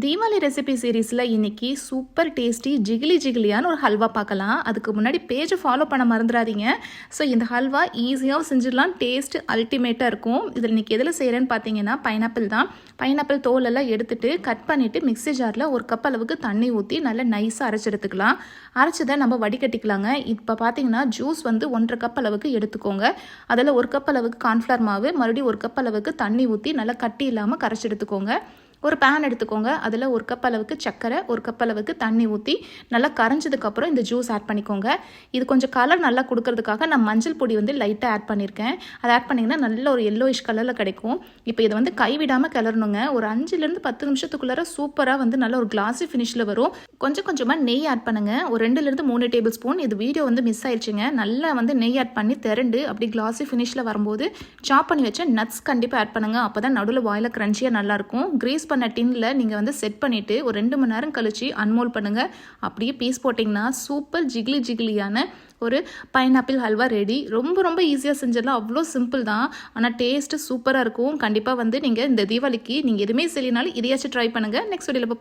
Deepavali recipe சீரீஸில் இன்றைக்கி super tasty ஜிகிலி ஜிகிலியான ஒரு ஹல்வா பார்க்கலாம். அதுக்கு முன்னாடி பேஜை ஃபாலோ பண்ண மறந்துடாதீங்க. ஸோ இந்த ஹல்வா ஈஸியாகவும் செஞ்சிடலாம். டேஸ்ட் அல்டிமேட்டாக இருக்கும். இதில் இன்றைக்கி எதில் செய்கிறேன்னு பார்த்தீங்கன்னா பைனாப்பிள் தான். பைனாப்பிள் தோலெல்லாம் எடுத்துகிட்டு கட் பண்ணிவிட்டு மிக்ஸி ஜாரில் ஒரு கப் அளவுக்கு தண்ணி ஊற்றி நல்லா நைஸாக அரைச்சி எடுத்துக்கலாம். அரைச்சதை நம்ம வடிகட்டிக்கலாங்க. இப்போ பார்த்தீங்கன்னா ஜூஸ் வந்து ஒன்றரை கப் அளவுக்கு எடுத்துக்கோங்க. அதில் ஒரு கப் அளவுக்கு கார்ன்ஃப்ளவர் மாவு மறுபடியும் ஒரு கப் அளவுக்கு தண்ணி ஊற்றி நல்லா கட்டி இல்லாமல் கரைச்சி எடுத்துக்கோங்க. ஒரு பேன் எடுத்துக்கோங்க. அதில் ஒரு கப் அளவுக்கு சர்க்கரை ஒரு கப் அளவுக்கு தண்ணி ஊற்றி நல்லா கரைஞ்சதுக்கப்புறம் இந்த ஜூஸ் ஆட் பண்ணிக்கோங்க. இது கொஞ்சம் கலர் நல்லா கொடுக்கறதுக்காக நான் மஞ்சள் பொடி வந்து லைட்டாக ஆட் பண்ணியிருக்கேன் அதை ஆட் பண்ணிங்கன்னா நல்ல ஒரு எல்லோயிஷ் கலரில் கிடைக்கும். இப்போ இதை வந்து கைவிடாமல் கிளறணுங்க. ஒரு அஞ்சுலேருந்து பத்து நிமிஷத்துக்குள்ளார சூப்பராக வந்து நல்ல ஒரு கிளாஸி ஃபினிஷில் வரும். கொஞ்சம் கொஞ்சமாக நெய் ஆட் பண்ணுங்கள் ஒரு ரெண்டுலேருந்து மூணு டேபிள் ஸ்பூன் இது வீடியோ வந்து மிஸ் ஆயிடுச்சுங்க. நல்லா வந்து நெய் ஆட் பண்ணி திரண்டு அப்படி கிளாஸி ஃபினிஷில் வரும்போது சாப் பண்ணி வச்ச நட்ஸ் கண்டிப்பாக ஆட் பண்ணுங்கள் அப்போ தான் நடுவில் வாயில் க்ரன்ச்சியாக நல்லாயிருக்கும் கிரீஸ் பண்ண டின்னில் நீங்கள் வந்து செட் பண்ணிவிட்டு ஒரு ரெண்டு மணி நேரம் கழிச்சு அன்மோல் பண்ணுங்கள் அப்படியே பீஸ் போட்டிங்கன்னா சூப்பர் ஜிகிலி ஜிகிலியான ஒரு பைனாப்பிள் ஹல்வா ரெடி ரொம்ப ரொம்ப ஈஸியாக செஞ்சிடலாம். அவ்வளோ சிம்பிள் தான். ஆனால் டேஸ்ட்டு சூப்பராக இருக்கும். கண்டிப்பாக வந்து நீங்கள் இந்த தீபாவளிக்கு நீங்கள் எதுவுமே செய்யலினாலும் இதையாச்சும் ட்ரை பண்ணுங்கள் நெக்ஸ்ட் வீடியோவில்